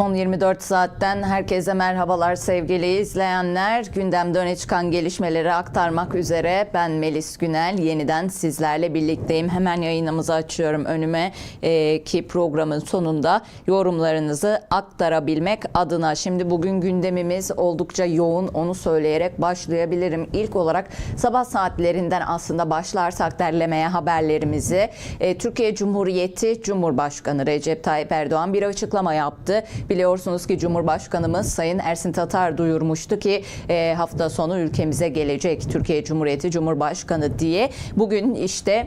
Son 24 saatten herkese merhabalar sevgili izleyenler. Gündemde öne çıkan gelişmeleri aktarmak üzere ben Melis Günel yeniden sizlerle birlikteyim. Hemen yayınımızı açıyorum önüme Ee, ki programın sonunda yorumlarınızı aktarabilmek adına. Şimdi bugün gündemimiz oldukça yoğun onu söyleyerek başlayabilirim. İlk olarak sabah saatlerinden aslında başlarsak derlemeye haberlerimizi e, Türkiye Cumhuriyeti Cumhurbaşkanı Recep Tayyip Erdoğan bir açıklama yaptı. Biliyorsunuz ki Cumhurbaşkanımız Sayın Ersin Tatar duyurmuştu ki e, hafta sonu ülkemize gelecek Türkiye Cumhuriyeti Cumhurbaşkanı diye. Bugün işte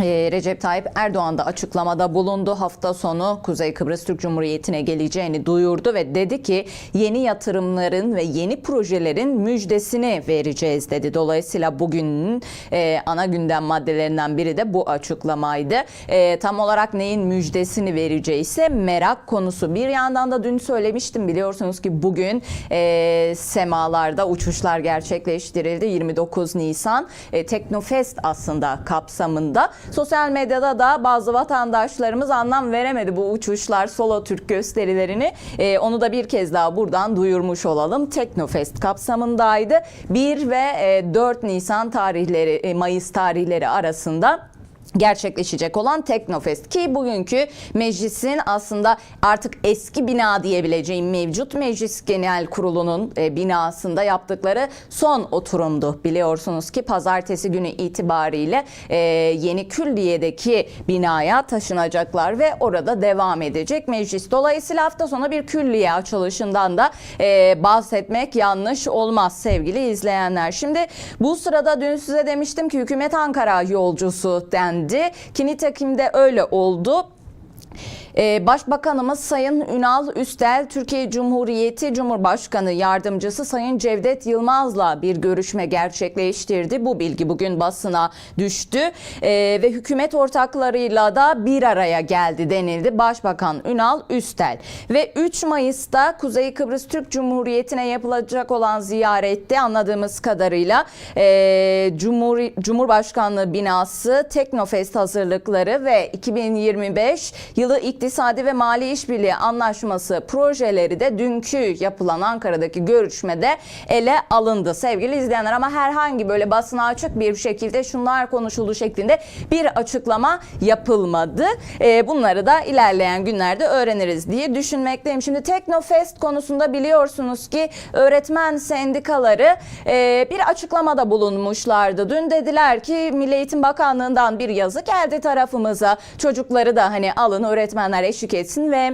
Recep Tayyip Erdoğan da açıklamada bulundu. Hafta sonu Kuzey Kıbrıs Türk Cumhuriyeti'ne geleceğini duyurdu ve dedi ki yeni yatırımların ve yeni projelerin müjdesini vereceğiz dedi. Dolayısıyla bugünün e, ana gündem maddelerinden biri de bu açıklamaydı. E, tam olarak neyin müjdesini vereceği ise merak konusu. Bir yandan da dün söylemiştim biliyorsunuz ki bugün e, semalarda uçuşlar gerçekleştirildi. 29 Nisan e, Teknofest aslında kapsamında. Sosyal medyada da bazı vatandaşlarımız anlam veremedi bu uçuşlar, solo Türk gösterilerini. E, onu da bir kez daha buradan duyurmuş olalım. Teknofest kapsamındaydı. 1 ve e, 4 Nisan tarihleri, e, Mayıs tarihleri arasında gerçekleşecek olan Teknofest ki bugünkü meclisin aslında artık eski bina diyebileceğim mevcut meclis genel kurulunun e, binasında yaptıkları son oturumdu. Biliyorsunuz ki pazartesi günü itibariyle e, yeni külliyedeki binaya taşınacaklar ve orada devam edecek meclis. Dolayısıyla hafta sonu bir külliye açılışından da e, bahsetmek yanlış olmaz sevgili izleyenler. Şimdi bu sırada dün size demiştim ki hükümet Ankara yolcusu dendi ki nitekim öyle oldu. Ee, Başbakanımız Sayın Ünal Üstel, Türkiye Cumhuriyeti Cumhurbaşkanı Yardımcısı Sayın Cevdet Yılmaz'la bir görüşme gerçekleştirdi. Bu bilgi bugün basına düştü Ee, ve hükümet ortaklarıyla da bir araya geldi denildi. Başbakan Ünal Üstel ve 3 Mayıs'ta Kuzey Kıbrıs Türk Cumhuriyeti'ne yapılacak olan ziyarette anladığımız kadarıyla e, Cumhur, Cumhurbaşkanlığı binası Teknofest hazırlıkları ve 2025 yılı İktisadi ve Mali İşbirliği Anlaşması projeleri de dünkü yapılan Ankara'daki görüşmede ele alındı sevgili izleyenler ama herhangi böyle basına açık bir şekilde şunlar konuşuldu şeklinde bir açıklama yapılmadı. Ee, bunları da ilerleyen günlerde öğreniriz diye düşünmekteyim. Şimdi Teknofest konusunda biliyorsunuz ki öğretmen sendikaları e, bir açıklamada bulunmuşlardı. Dün dediler ki Milli Eğitim Bakanlığı'ndan bir yazı geldi tarafımıza. Çocukları da hani alın öğretmenler eşlik etsin ve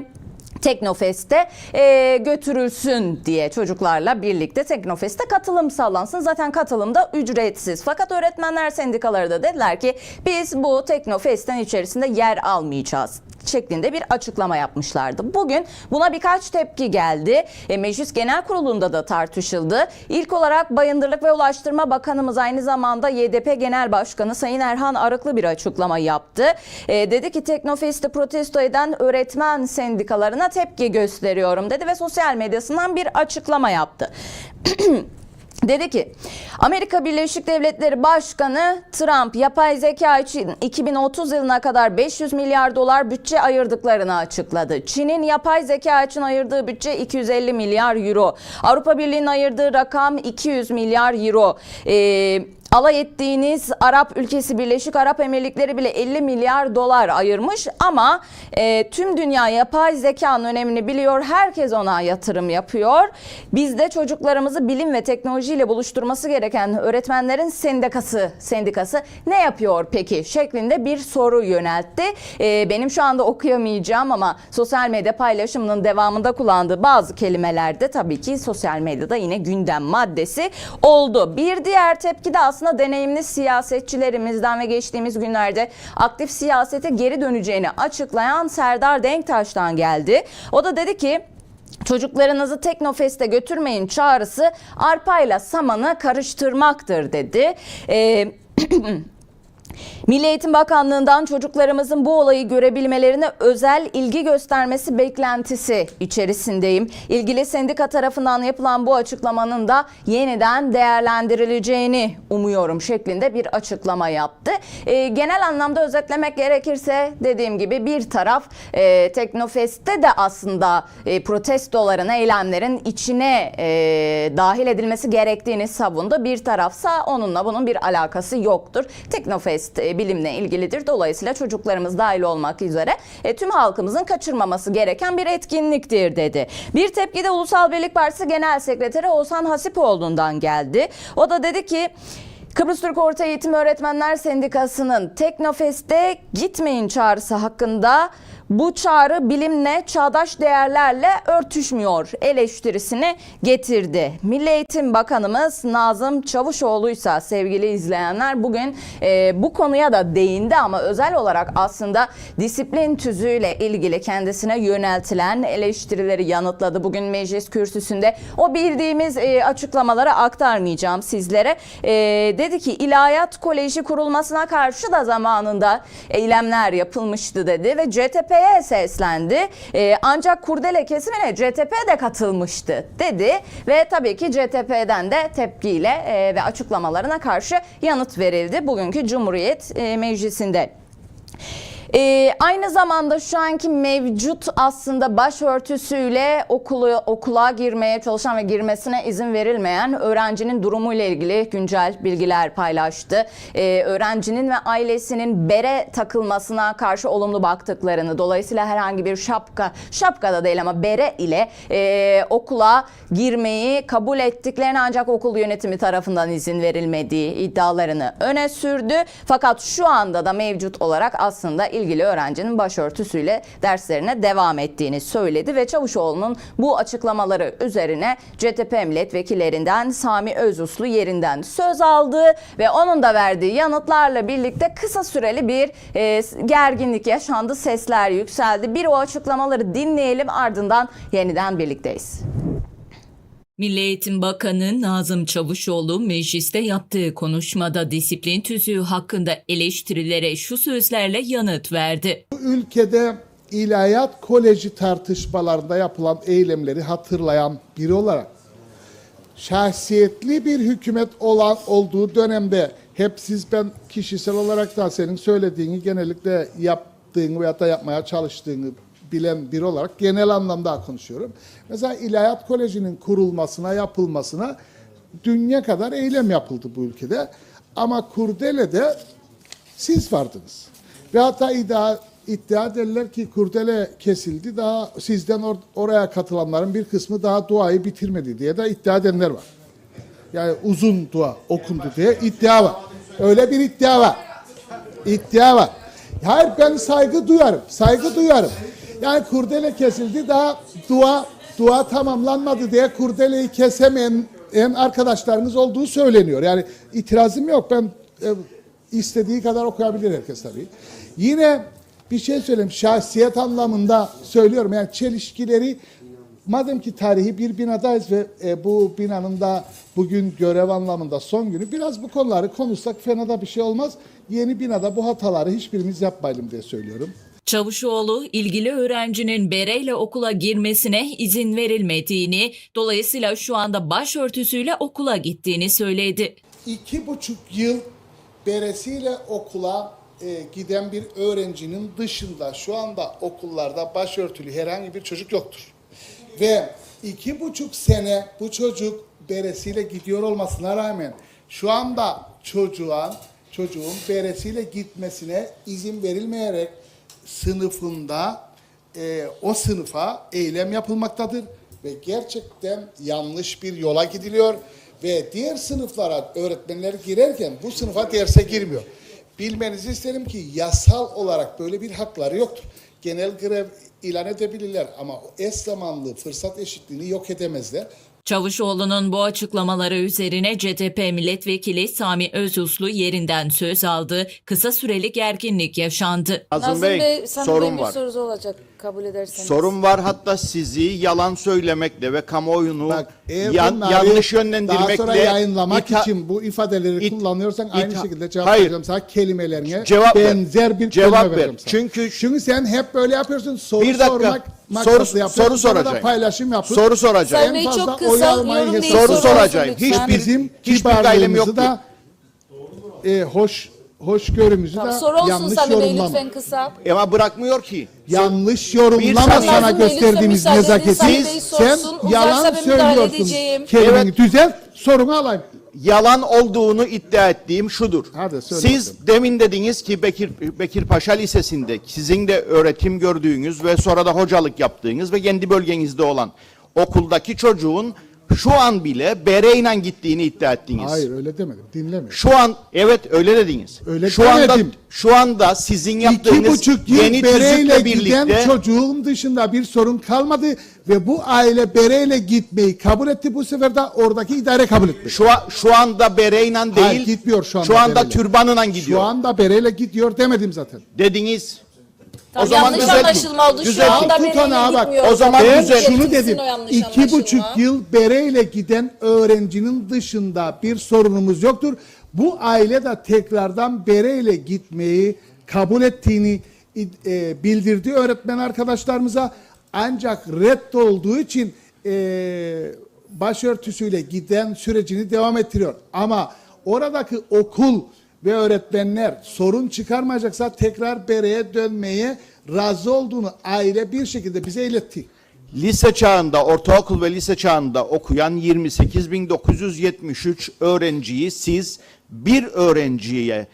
Teknofest'e e, götürülsün diye çocuklarla birlikte Teknofest'e katılım sağlansın. Zaten katılım da ücretsiz. Fakat öğretmenler sendikaları da dediler ki biz bu Teknofest'in içerisinde yer almayacağız şeklinde bir açıklama yapmışlardı. Bugün buna birkaç tepki geldi. E, Meclis Genel Kurulu'nda da tartışıldı. İlk olarak Bayındırlık ve Ulaştırma Bakanımız aynı zamanda YDP Genel Başkanı Sayın Erhan Arıklı bir açıklama yaptı. E, dedi ki Teknofest'i protesto eden öğretmen sendikalarına tepki gösteriyorum dedi ve sosyal medyasından bir açıklama yaptı. Dedi ki Amerika Birleşik Devletleri Başkanı Trump yapay zeka için 2030 yılına kadar 500 milyar dolar bütçe ayırdıklarını açıkladı. Çin'in yapay zeka için ayırdığı bütçe 250 milyar euro. Avrupa Birliği'nin ayırdığı rakam 200 milyar euro. Ee, alay ettiğiniz Arap ülkesi Birleşik Arap Emirlikleri bile 50 milyar dolar ayırmış ama e, tüm dünya yapay zekanın önemini biliyor. Herkes ona yatırım yapıyor. Biz de çocuklarımızı bilim ve teknolojiyle buluşturması gereken öğretmenlerin sendikası sendikası ne yapıyor peki şeklinde bir soru yöneltti. E, benim şu anda okuyamayacağım ama sosyal medya paylaşımının devamında kullandığı bazı kelimelerde tabii ki sosyal medyada yine gündem maddesi oldu. Bir diğer tepki de aslında deneyimli siyasetçilerimizden ve geçtiğimiz günlerde aktif siyasete geri döneceğini açıklayan Serdar Denktaş'tan geldi. O da dedi ki Çocuklarınızı Teknofest'e götürmeyin çağrısı arpayla samanı karıştırmaktır dedi. Ee, Milli Eğitim Bakanlığı'ndan çocuklarımızın bu olayı görebilmelerine özel ilgi göstermesi beklentisi içerisindeyim. İlgili sendika tarafından yapılan bu açıklamanın da yeniden değerlendirileceğini umuyorum şeklinde bir açıklama yaptı. Ee, genel anlamda özetlemek gerekirse dediğim gibi bir taraf e, Teknofest'te de aslında e, protestoların, eylemlerin içine e, dahil edilmesi gerektiğini savundu. Bir tarafsa onunla bunun bir alakası yoktur. Teknofest e, bilimle ilgilidir. Dolayısıyla çocuklarımız dahil olmak üzere e, tüm halkımızın kaçırmaması gereken bir etkinliktir dedi. Bir tepki de Ulusal Birlik Partisi Genel Sekreteri Oğuzhan Hasipoğlu'ndan geldi. O da dedi ki Kıbrıs Türk Orta Eğitim Öğretmenler Sendikası'nın Teknofest'e gitmeyin çağrısı hakkında bu çağrı bilimle, çağdaş değerlerle örtüşmüyor eleştirisini getirdi. Milli Eğitim Bakanımız Nazım Çavuşoğlu ise sevgili izleyenler bugün e, bu konuya da değindi ama özel olarak aslında disiplin tüzüğüyle ilgili kendisine yöneltilen eleştirileri yanıtladı. Bugün meclis kürsüsünde o bildiğimiz e, açıklamaları aktarmayacağım sizlere. E, dedi ki İlahiyat Koleji kurulmasına karşı da zamanında eylemler yapılmıştı dedi ve CTP'ye seslendi. E, ancak kurdele kesimine CTP de katılmıştı dedi ve tabii ki CTP'den de tepkiyle e, ve açıklamalarına karşı yanıt verildi bugünkü Cumhuriyet e, Meclisi'nde. Ee, aynı zamanda şu anki mevcut aslında başörtüsüyle okulu, okula girmeye çalışan ve girmesine izin verilmeyen öğrencinin durumuyla ilgili güncel bilgiler paylaştı. Ee, öğrencinin ve ailesinin bere takılmasına karşı olumlu baktıklarını dolayısıyla herhangi bir şapka, şapka da değil ama bere ile e, okula girmeyi kabul ettiklerini ancak okul yönetimi tarafından izin verilmediği iddialarını öne sürdü. Fakat şu anda da mevcut olarak aslında ilgili öğrencinin başörtüsüyle derslerine devam ettiğini söyledi ve Çavuşoğlu'nun bu açıklamaları üzerine CTP milletvekillerinden Sami Özuslu yerinden söz aldı ve onun da verdiği yanıtlarla birlikte kısa süreli bir e, gerginlik yaşandı, sesler yükseldi. Bir o açıklamaları dinleyelim ardından yeniden birlikteyiz. Milli Eğitim Bakanı Nazım Çavuşoğlu mecliste yaptığı konuşmada disiplin tüzüğü hakkında eleştirilere şu sözlerle yanıt verdi. Bu ülkede ilahiyat koleji tartışmalarında yapılan eylemleri hatırlayan biri olarak şahsiyetli bir hükümet olan olduğu dönemde hep siz ben kişisel olarak da senin söylediğini genellikle yaptığını veya da yapmaya çalıştığını bilen biri olarak genel anlamda konuşuyorum. Mesela İlahiyat Koleji'nin kurulmasına, yapılmasına dünya kadar eylem yapıldı bu ülkede. Ama Kurdele'de siz vardınız. Ve hatta iddia, iddia ederler ki kurdele kesildi. Daha sizden or- oraya katılanların bir kısmı daha duayı bitirmedi diye de iddia edenler var. Yani uzun dua okundu diye iddia var. Öyle bir iddia var. İddia var. Hayır ben saygı duyarım. Saygı duyarım. Yani kurdele kesildi daha dua dua tamamlanmadı diye kurdeleyi kesemeyen en arkadaşlarımız olduğu söyleniyor. Yani itirazım yok. Ben e, istediği kadar okuyabilir herkes tabii. Yine bir şey söyleyeyim. Şahsiyet anlamında söylüyorum. Yani çelişkileri madem ki tarihi bir binadayız ve e, bu binanın da bugün görev anlamında son günü biraz bu konuları konuşsak fena da bir şey olmaz. Yeni binada bu hataları hiçbirimiz yapmayalım diye söylüyorum. Çavuşoğlu ilgili öğrencinin bereyle okula girmesine izin verilmediğini, dolayısıyla şu anda başörtüsüyle okula gittiğini söyledi. iki buçuk yıl beresiyle okula e, giden bir öğrencinin dışında şu anda okullarda başörtülü herhangi bir çocuk yoktur. Ve iki buçuk sene bu çocuk beresiyle gidiyor olmasına rağmen şu anda çocuğun, çocuğun beresiyle gitmesine izin verilmeyerek sınıfında e, o sınıfa eylem yapılmaktadır ve gerçekten yanlış bir yola gidiliyor ve diğer sınıflara öğretmenler girerken bu sınıfa derse girmiyor. Bilmenizi isterim ki yasal olarak böyle bir hakları yoktur. Genel grev ilan edebilirler ama eş zamanlı fırsat eşitliğini yok edemezler. Çavuşoğlu'nun bu açıklamaları üzerine CTP milletvekili Sami Özuslu yerinden söz aldı. Kısa süreli gerginlik yaşandı. Nazım, Bey, Bey, sana sorun var. sorusu olacak kabul ederseniz. Sorun var hatta sizi yalan söylemekle ve kamuoyunu Bak, eğer yan- bunları yanlış daha yönlendirmekle sonra yayınlamak ita- için bu ifadeleri it- kullanıyorsan aynı ita- şekilde cevap Hayır. vereceğim sana kelimelerine Cevap ver. benzer bir Cevap kelime ver. vereceğim sana. Çünkü- Çünkü sen hep böyle yapıyorsun soru Bir dakika. sormak Soru- yapıyorsun. soru soracağım. paylaşım yapıp Soru soracağım. Bey, en çok kısa oy almayı yorum değil, hesap- Soru soracağım. Hiçbir bizim hiçbir gaylem yok da e, hoş hoşgörümüzü Tamam, de soru olsun yanlış Sami Bey yorumlama. lütfen kısa. Ama bırakmıyor ki. Yanlış yorumlama saniye. sana lütfen gösterdiğimiz müsaade edin, nezaketi. Bey Sen sorsun, uzarsa yalan ben müdahale söylüyorsun. edeceğim. Kelimeni Evet. düzelt, sorunu alayım. Yalan olduğunu iddia ettiğim şudur. Hadi söyle Siz bakalım. demin dediniz ki Bekir Bekir Paşa Lisesi'nde sizin de öğretim gördüğünüz ve sonra da hocalık yaptığınız ve kendi bölgenizde olan okuldaki çocuğun şu an bile bereyle gittiğini iddia ettiniz. Hayır öyle demedim. Dinlemiyorum. Şu an evet öyle dediniz. Öyle şu anda demedim. şu anda sizin İki yaptığınız buçuk yıl yeni bereyle tüzükle giden birlikte çocuğun dışında bir sorun kalmadı ve bu aile bereyle gitmeyi kabul etti. Bu sefer de oradaki idare kabul etti. şu a- şu anda bereyle değil. Hayır, gitmiyor şu anda Şu anda bereyle. türbanla gidiyor. Şu anda bereyle gidiyor demedim zaten. dediniz. Tamam, zaman yanlış düzeltin. anlaşılma oldu. Şu Düzeltin. anda tutanağa bak. O zaman Ben düzel- şunu dedim. o İki buçuk yıl bereyle giden öğrencinin dışında bir sorunumuz yoktur. Bu aile de tekrardan bereyle gitmeyi kabul ettiğini e, bildirdi öğretmen arkadaşlarımıza. Ancak reddolduğu için e, başörtüsüyle giden sürecini devam ettiriyor. Ama oradaki okul ve öğretmenler sorun çıkarmayacaksa tekrar bereye dönmeye razı olduğunu aile bir şekilde bize iletti. Lise çağında, ortaokul ve lise çağında okuyan 28.973 öğrenciyi siz bir öğrenciye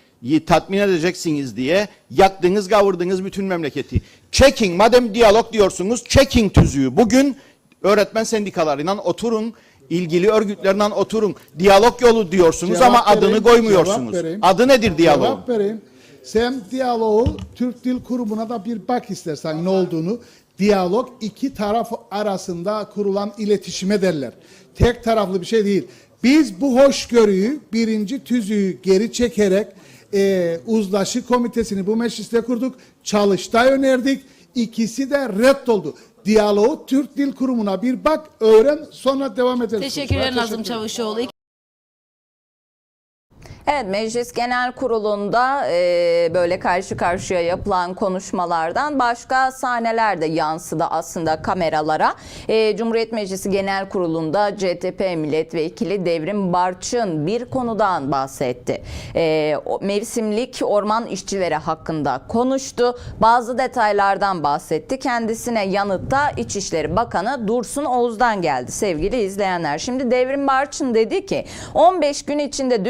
tatmin edeceksiniz diye yaktınız, kavurdunuz bütün memleketi. Çekin, madem diyalog diyorsunuz, çekin tüzüğü. Bugün öğretmen sendikalarıyla oturun, ilgili örgütlerle oturun. Diyalog yolu diyorsunuz Cevap ama adını vereyim, koymuyorsunuz. cevap vereyim. Adı nedir diyalog? Cevap vereyim. Sen diyaloğu Türk Dil Kurumu'na da bir bak istersen ne olduğunu. Diyalog iki taraf arasında kurulan iletişime derler. Tek taraflı bir şey değil. Biz bu hoşgörüyü birinci tüzüğü geri çekerek e, uzlaşı komitesini bu mecliste kurduk. Çalıştay önerdik. İkisi de reddoldu. Diyaloğu Türk Dil Kurumu'na bir bak, öğren, sonra devam ederiz. Teşekkürler Teşekkür Nazım. Çavuşoğlu. Evet Meclis Genel Kurulu'nda e, böyle karşı karşıya yapılan konuşmalardan başka sahneler de yansıdı aslında kameralara. E, Cumhuriyet Meclisi Genel Kurulu'nda CTP Milletvekili Devrim Barçın bir konudan bahsetti. E, mevsimlik orman işçileri hakkında konuştu. Bazı detaylardan bahsetti. Kendisine yanıtta İçişleri Bakanı Dursun Oğuz'dan geldi sevgili izleyenler. Şimdi Devrim Barçın dedi ki 15 gün içinde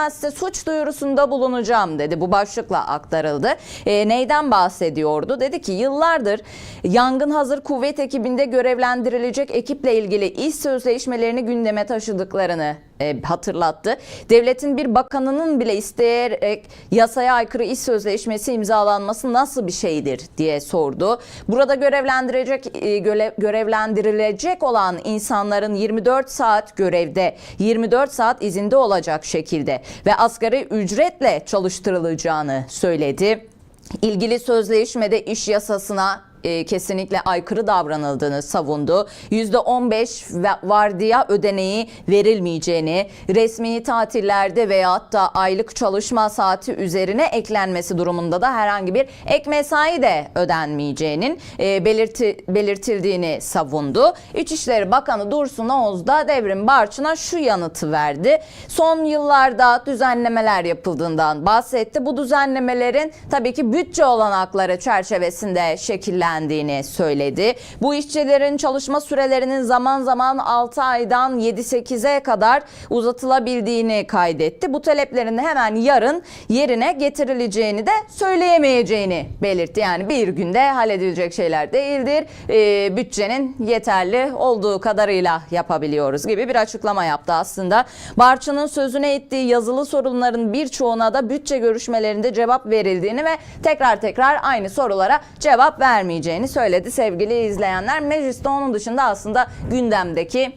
düzenlenmezse suç duyurusunda bulunacağım dedi. Bu başlıkla aktarıldı. E, neyden bahsediyordu? Dedi ki yıllardır yangın hazır kuvvet ekibinde görevlendirilecek ekiple ilgili iş sözleşmelerini gündeme taşıdıklarını e, hatırlattı. Devletin bir bakanının bile isteyerek yasaya aykırı iş sözleşmesi imzalanması nasıl bir şeydir diye sordu. Burada görevlendirecek e, görevlendirilecek olan insanların 24 saat görevde, 24 saat izinde olacak şekilde ve asgari ücretle çalıştırılacağını söyledi. İlgili sözleşmede iş yasasına e, kesinlikle aykırı davranıldığını savundu. %15 ve vardiya ödeneği verilmeyeceğini, resmi tatillerde veyahut da aylık çalışma saati üzerine eklenmesi durumunda da herhangi bir ek mesai de ödenmeyeceğinin e, belirti, belirtildiğini savundu. İçişleri Bakanı Dursun Oğuz da Devrim Barçın'a şu yanıtı verdi. Son yıllarda düzenlemeler yapıldığından bahsetti. Bu düzenlemelerin tabii ki bütçe olanakları çerçevesinde şekillendiğini söyledi. Bu işçilerin çalışma sürelerinin zaman zaman 6 aydan 7-8'e kadar uzatılabildiğini kaydetti. Bu taleplerin hemen yarın yerine getirileceğini de söyleyemeyeceğini belirtti. Yani bir günde halledilecek şeyler değildir. Ee, bütçenin yeterli olduğu kadarıyla yapabiliyoruz gibi bir açıklama yaptı aslında. Barçı'nın sözüne ettiği yazılı sorunların birçoğuna da bütçe görüşmelerinde cevap verildiğini ve tekrar tekrar aynı sorulara cevap vermeyeceğini vermeyeceğini söyledi sevgili izleyenler. Mecliste onun dışında aslında gündemdeki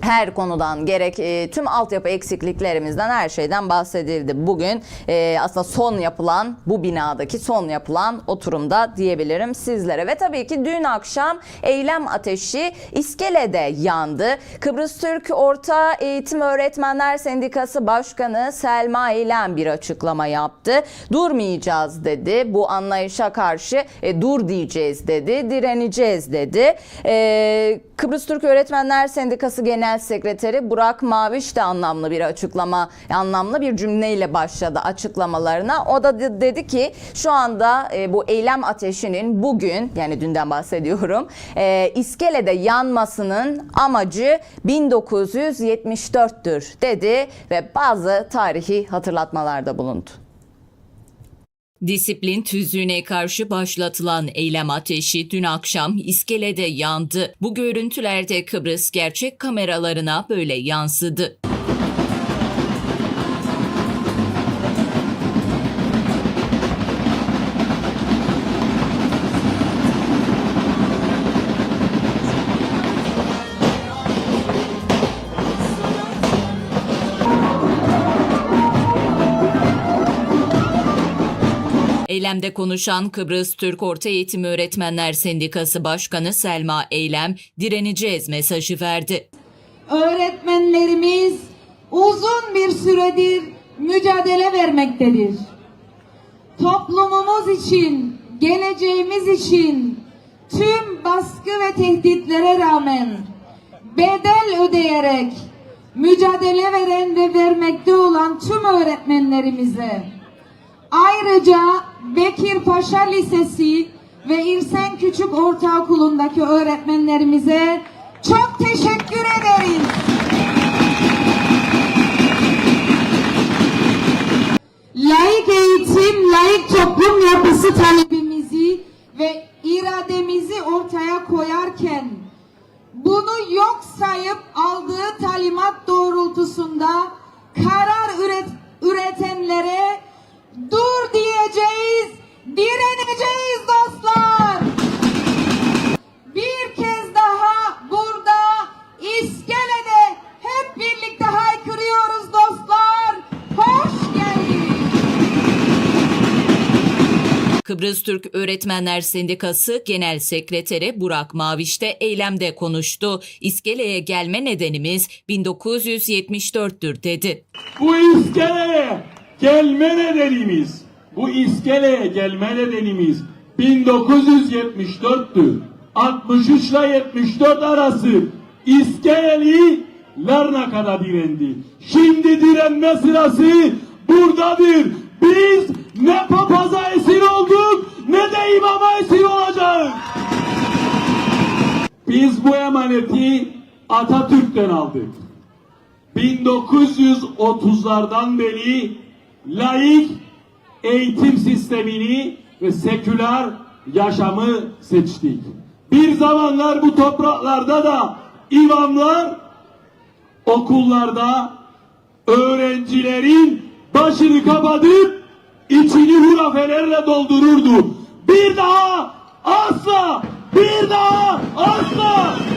her konudan gerek e, tüm altyapı eksikliklerimizden her şeyden bahsedildi. Bugün e, aslında son yapılan bu binadaki son yapılan oturumda diyebilirim sizlere. Ve tabii ki dün akşam eylem ateşi iskelede yandı. Kıbrıs Türk Orta Eğitim Öğretmenler Sendikası Başkanı Selma Eylem bir açıklama yaptı. Durmayacağız dedi. Bu anlayışa karşı e, dur diyeceğiz dedi. Direneceğiz dedi. E, Kıbrıs Türk Öğretmenler Sendikası Genel Sekreteri Burak Maviş de anlamlı bir açıklama, anlamlı bir cümleyle başladı açıklamalarına. O da de- dedi ki şu anda e, bu eylem ateşinin bugün yani dünden bahsediyorum e, iskelede yanmasının amacı 1974'tür dedi ve bazı tarihi hatırlatmalarda bulundu. Disiplin tüzüğüne karşı başlatılan eylem ateşi dün akşam iskelede yandı. Bu görüntülerde Kıbrıs gerçek kameralarına böyle yansıdı. Eylemde konuşan Kıbrıs Türk Orta Eğitim Öğretmenler Sendikası Başkanı Selma Eylem, direneceğiz mesajı verdi. öğretmenlerimiz uzun bir süredir mücadele vermektedir. Toplumumuz için, geleceğimiz için tüm baskı ve tehditlere rağmen bedel ödeyerek mücadele veren ve vermekte olan tüm öğretmenlerimize Ayrıca Bekir Paşa Lisesi ve İrsen Küçük Ortaokulu'ndaki öğretmenlerimize çok teşekkür ederiz. Layık eğitim, layık toplum yapısı talebimizi ve irademizi ortaya koyarken bunu yok sayıp aldığı talimat doğrultusunda karar üret, üretenlere dur diyeceğiz, direneceğiz dostlar. Bir kez daha burada iskelede hep birlikte haykırıyoruz dostlar. Hoş geldiniz. Kıbrıs Türk Öğretmenler Sendikası Genel Sekreteri Burak Maviş de eylemde konuştu. İskeleye gelme nedenimiz 1974'tür dedi. Bu iskeleye gelme nedenimiz, bu iskeleye gelme nedenimiz 1974'tür. 63 ile 74 arası iskeleli Larnaka'da direndi. Şimdi direnme sırası buradadır. Biz ne papaza esir olduk ne de imama esir olacağız. Biz bu emaneti Atatürk'ten aldık. 1930'lardan beri laik eğitim sistemini ve seküler yaşamı seçtik. Bir zamanlar bu topraklarda da imamlar okullarda öğrencilerin başını kapatıp içini hurafelerle doldururdu. Bir daha asla, bir daha asla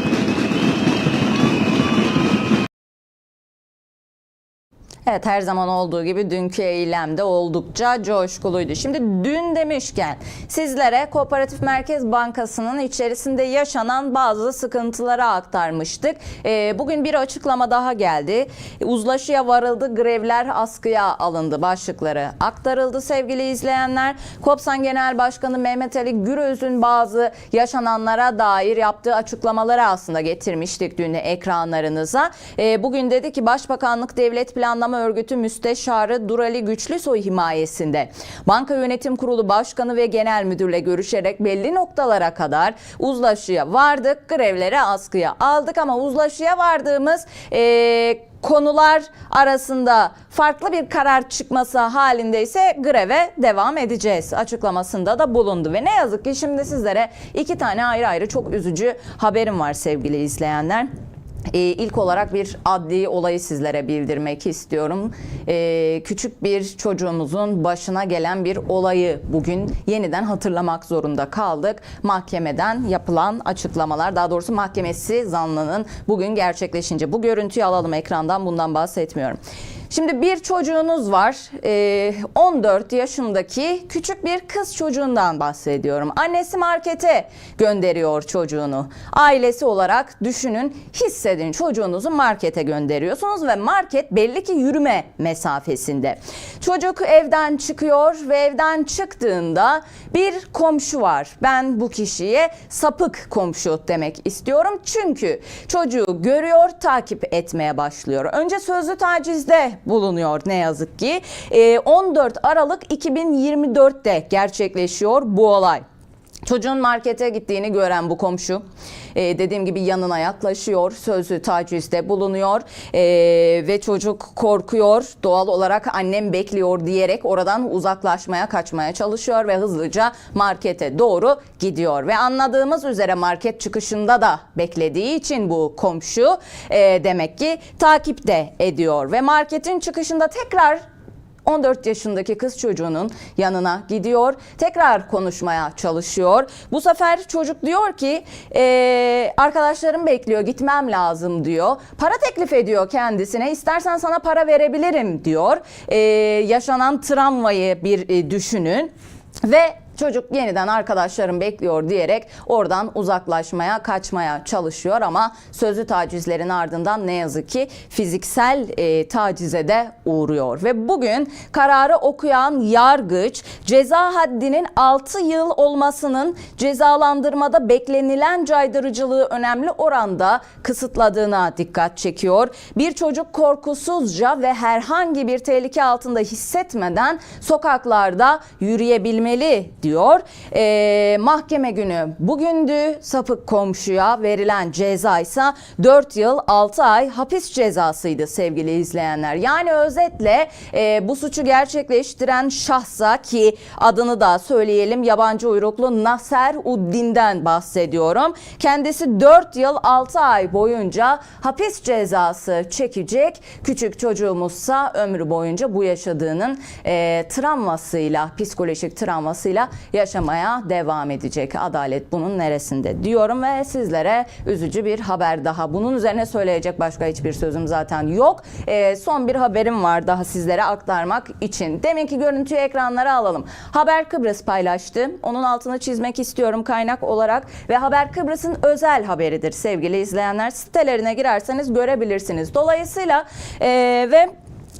Evet her zaman olduğu gibi dünkü eylemde oldukça coşkuluydu. Şimdi dün demişken sizlere Kooperatif Merkez Bankası'nın içerisinde yaşanan bazı sıkıntıları aktarmıştık. Ee, bugün bir açıklama daha geldi. Uzlaşıya varıldı, grevler askıya alındı başlıkları aktarıldı sevgili izleyenler. Kopsan Genel Başkanı Mehmet Ali Güröz'ün bazı yaşananlara dair yaptığı açıklamaları aslında getirmiştik dün ekranlarınıza. Ee, bugün dedi ki Başbakanlık Devlet Planlama Örgütü Müsteşarı Durali Güçlüsoy himayesinde Banka Yönetim Kurulu Başkanı ve Genel Müdürle görüşerek belli noktalara kadar uzlaşıya vardık. Grevlere askıya aldık ama uzlaşıya vardığımız eee konular arasında farklı bir karar çıkması halinde ise greve devam edeceğiz açıklamasında da bulundu. Ve ne yazık ki şimdi sizlere iki tane ayrı ayrı çok üzücü haberim var sevgili izleyenler. Ee, ilk olarak bir adli olayı sizlere bildirmek istiyorum. Ee, küçük bir çocuğumuzun başına gelen bir olayı bugün yeniden hatırlamak zorunda kaldık. Mahkemeden yapılan açıklamalar, daha doğrusu mahkemesi zanlının bugün gerçekleşince. Bu görüntüyü alalım ekrandan bundan bahsetmiyorum. Şimdi bir çocuğunuz var. Ee, 14 yaşındaki küçük bir kız çocuğundan bahsediyorum. Annesi markete gönderiyor çocuğunu. Ailesi olarak düşünün, hissedin çocuğunuzu markete gönderiyorsunuz ve market belli ki yürüme mesafesinde. Çocuk evden çıkıyor ve evden çıktığında bir komşu var. Ben bu kişiye sapık komşu demek istiyorum. Çünkü çocuğu görüyor, takip etmeye başlıyor. Önce sözlü tacizde bulunuyor ne yazık ki. Ee, 14 Aralık 2024'te gerçekleşiyor bu olay. Çocuğun markete gittiğini gören bu komşu e, dediğim gibi yanına yaklaşıyor, sözlü tacizde bulunuyor e, ve çocuk korkuyor. Doğal olarak annem bekliyor diyerek oradan uzaklaşmaya, kaçmaya çalışıyor ve hızlıca markete doğru gidiyor. Ve anladığımız üzere market çıkışında da beklediği için bu komşu e, demek ki takip de ediyor ve marketin çıkışında tekrar 14 yaşındaki kız çocuğunun yanına gidiyor. Tekrar konuşmaya çalışıyor. Bu sefer çocuk diyor ki "Ee, arkadaşlarım bekliyor gitmem lazım diyor. Para teklif ediyor kendisine. İstersen sana para verebilirim diyor. Ee, yaşanan travmayı bir e, düşünün. Ve Çocuk yeniden arkadaşlarım bekliyor diyerek oradan uzaklaşmaya, kaçmaya çalışıyor ama sözlü tacizlerin ardından ne yazık ki fiziksel e, tacize de uğruyor. Ve bugün kararı okuyan yargıç ceza haddinin 6 yıl olmasının cezalandırmada beklenilen caydırıcılığı önemli oranda kısıtladığına dikkat çekiyor. Bir çocuk korkusuzca ve herhangi bir tehlike altında hissetmeden sokaklarda yürüyebilmeli diyor. Ee, mahkeme günü bugündü. Sapık komşuya verilen ceza ise 4 yıl 6 ay hapis cezasıydı sevgili izleyenler. Yani özetle e, bu suçu gerçekleştiren şahsa ki adını da söyleyelim yabancı uyruklu Naser Uddin'den bahsediyorum. Kendisi 4 yıl 6 ay boyunca hapis cezası çekecek. Küçük çocuğumuzsa ömrü boyunca bu yaşadığının e, travmasıyla, psikolojik travmasıyla yaşamaya devam edecek. Adalet bunun neresinde diyorum ve sizlere üzücü bir haber daha. Bunun üzerine söyleyecek başka hiçbir sözüm zaten yok. E, son bir haberim var daha sizlere aktarmak için. Deminki görüntüyü ekranlara alalım. Haber Kıbrıs paylaştı. Onun altını çizmek istiyorum kaynak olarak ve Haber Kıbrıs'ın özel haberidir sevgili izleyenler. Sitelerine girerseniz görebilirsiniz. Dolayısıyla e, ve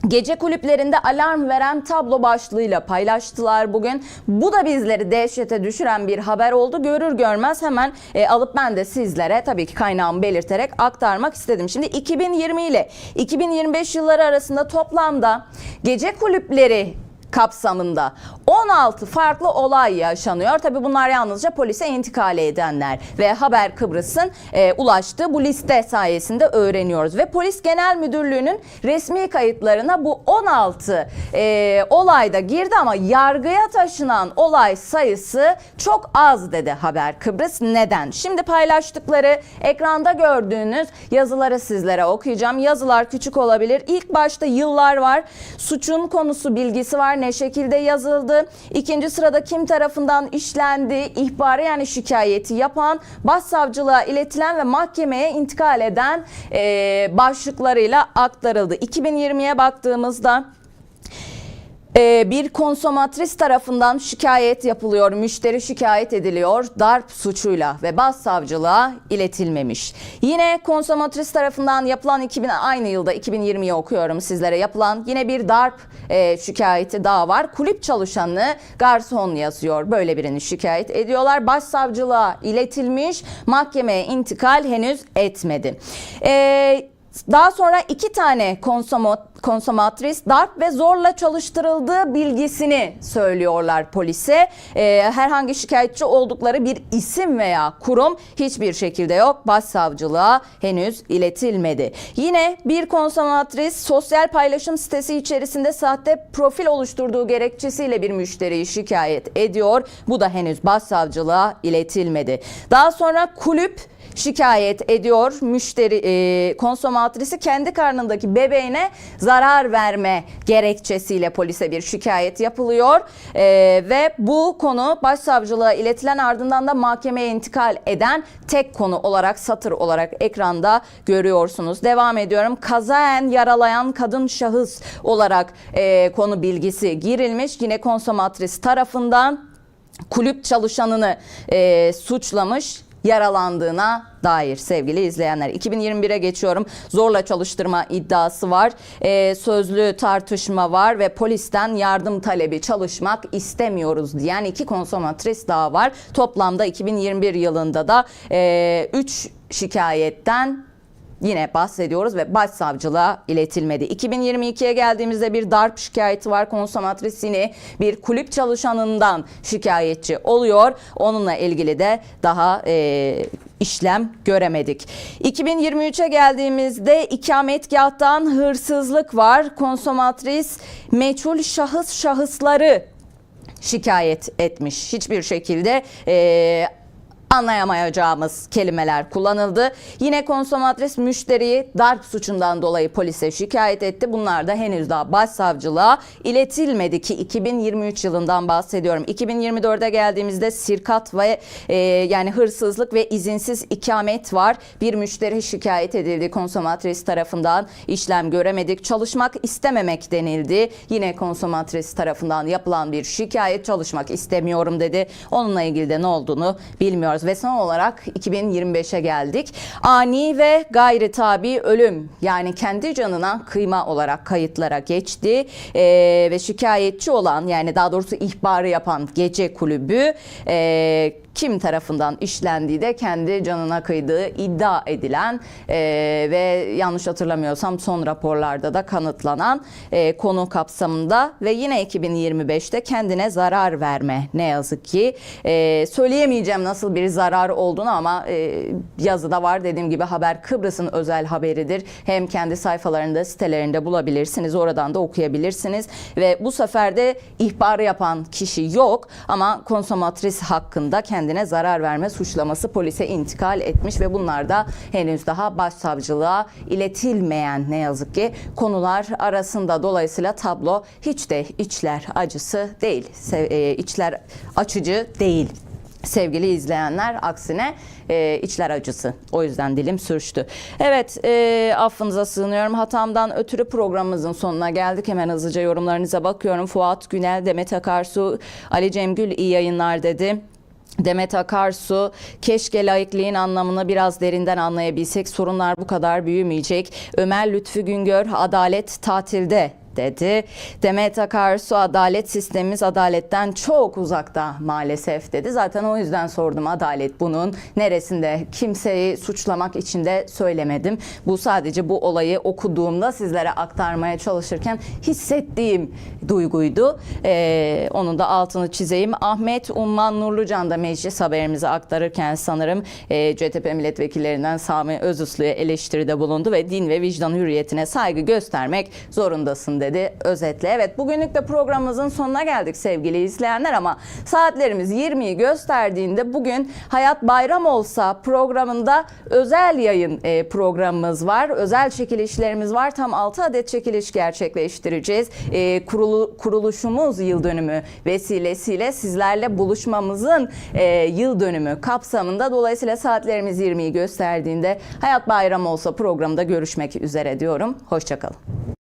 Gece kulüplerinde alarm veren tablo başlığıyla paylaştılar bugün. Bu da bizleri dehşete düşüren bir haber oldu. Görür görmez hemen e, alıp ben de sizlere tabii ki kaynağımı belirterek aktarmak istedim. Şimdi 2020 ile 2025 yılları arasında toplamda gece kulüpleri kapsamında 16 farklı olay yaşanıyor. Tabi bunlar yalnızca polise intikal edenler ve Haber Kıbrıs'ın e, ulaştığı bu liste sayesinde öğreniyoruz. Ve Polis Genel Müdürlüğü'nün resmi kayıtlarına bu 16 e, olayda girdi ama yargıya taşınan olay sayısı çok az dedi Haber Kıbrıs. Neden? Şimdi paylaştıkları ekranda gördüğünüz yazıları sizlere okuyacağım. Yazılar küçük olabilir. İlk başta yıllar var. Suçun konusu bilgisi var. Ne şekilde yazıldı? İkinci sırada kim tarafından işlendi? ihbarı yani şikayeti yapan, başsavcılığa iletilen ve mahkemeye intikal eden e, başlıklarıyla aktarıldı. 2020'ye baktığımızda bir konsomatris tarafından şikayet yapılıyor, müşteri şikayet ediliyor darp suçuyla ve başsavcılığa iletilmemiş. Yine konsomatris tarafından yapılan 2000 aynı yılda 2020'yi okuyorum sizlere yapılan yine bir darp e, şikayeti daha var. Kulüp çalışanı garson yazıyor. Böyle birini şikayet ediyorlar. Başsavcılığa iletilmiş, mahkemeye intikal henüz etmedi. Ee, daha sonra iki tane konsomat konsomatris darp ve zorla çalıştırıldığı bilgisini söylüyorlar polise. Ee, herhangi şikayetçi oldukları bir isim veya kurum hiçbir şekilde yok. Başsavcılığa henüz iletilmedi. Yine bir konsomatris sosyal paylaşım sitesi içerisinde sahte profil oluşturduğu gerekçesiyle bir müşteriyi şikayet ediyor. Bu da henüz başsavcılığa iletilmedi. Daha sonra kulüp şikayet ediyor. Müşteri e, konsomatrisi kendi karnındaki bebeğine zarar verme gerekçesiyle polise bir şikayet yapılıyor. E, ve bu konu başsavcılığa iletilen ardından da mahkemeye intikal eden tek konu olarak satır olarak ekranda görüyorsunuz. Devam ediyorum. Kazaen yaralayan kadın şahıs olarak e, konu bilgisi girilmiş. Yine konsomatris tarafından kulüp çalışanını e, suçlamış yaralandığına dair sevgili izleyenler. 2021'e geçiyorum. Zorla çalıştırma iddiası var. E, sözlü tartışma var ve polisten yardım talebi çalışmak istemiyoruz diyen iki konsomatris daha var. Toplamda 2021 yılında da 3 şikayetten yine bahsediyoruz ve başsavcılığa iletilmedi. 2022'ye geldiğimizde bir darp şikayeti var. Konsomatris yine bir kulüp çalışanından şikayetçi oluyor. Onunla ilgili de daha e, işlem göremedik. 2023'e geldiğimizde ikametgahtan hırsızlık var. Konsomatris meçhul şahıs şahısları şikayet etmiş. Hiçbir şekilde e, anlayamayacağımız kelimeler kullanıldı. Yine konsomatris müşteriyi darp suçundan dolayı polise şikayet etti. Bunlar da henüz daha başsavcılığa iletilmedi ki 2023 yılından bahsediyorum. 2024'e geldiğimizde sirkat ve e, yani hırsızlık ve izinsiz ikamet var. Bir müşteri şikayet edildi konsomatris tarafından işlem göremedik. Çalışmak istememek denildi. Yine konsomatris tarafından yapılan bir şikayet çalışmak istemiyorum dedi. Onunla ilgili de ne olduğunu bilmiyoruz ve son olarak 2025'e geldik. Ani ve gayri tabi ölüm yani kendi canına kıyma olarak kayıtlara geçti Ee, ve şikayetçi olan yani daha doğrusu ihbarı yapan gece kulübü e, kim tarafından işlendiği de kendi canına kıydığı iddia edilen e, ve yanlış hatırlamıyorsam son raporlarda da kanıtlanan e, konu kapsamında ve yine 2025'te kendine zarar verme ne yazık ki. E, söyleyemeyeceğim nasıl bir zarar olduğunu ama e, yazıda var. Dediğim gibi haber Kıbrıs'ın özel haberidir. Hem kendi sayfalarında sitelerinde bulabilirsiniz oradan da okuyabilirsiniz. Ve bu sefer de ihbarı yapan kişi yok ama konsomatris hakkında kendine zarar verme suçlaması polise intikal etmiş ve bunlar da henüz daha başsavcılığa iletilmeyen ne yazık ki konular arasında dolayısıyla tablo hiç de içler acısı değil e, içler açıcı değil sevgili izleyenler aksine e, içler acısı. O yüzden dilim sürçtü. Evet e, affınıza sığınıyorum. Hatamdan ötürü programımızın sonuna geldik. Hemen hızlıca yorumlarınıza bakıyorum. Fuat Günel, Demet Akarsu, Ali Cemgül iyi yayınlar dedi. Demet Akarsu, keşke laikliğin anlamını biraz derinden anlayabilsek sorunlar bu kadar büyümeyecek. Ömer Lütfü Güngör, adalet tatilde dedi. Demet Akarsu adalet sistemimiz adaletten çok uzakta maalesef dedi. Zaten o yüzden sordum adalet bunun neresinde kimseyi suçlamak için de söylemedim. Bu sadece bu olayı okuduğumda sizlere aktarmaya çalışırken hissettiğim duyguydu. Ee, onun da altını çizeyim. Ahmet Umman Nurlucan da meclis haberimizi aktarırken sanırım e, CTP milletvekillerinden Sami Özüslü'ye eleştiride bulundu ve din ve vicdan hürriyetine saygı göstermek zorundasın dedi özetle. Evet bugünlük de programımızın sonuna geldik sevgili izleyenler ama saatlerimiz 20'yi gösterdiğinde bugün Hayat Bayram olsa programında özel yayın e, programımız var. Özel çekilişlerimiz var. Tam 6 adet çekiliş gerçekleştireceğiz. E, kurulu, kuruluşumuz yıl dönümü vesilesiyle sizlerle buluşmamızın e, yıl dönümü kapsamında dolayısıyla saatlerimiz 20'yi gösterdiğinde Hayat Bayram olsa programda görüşmek üzere diyorum. Hoşçakalın.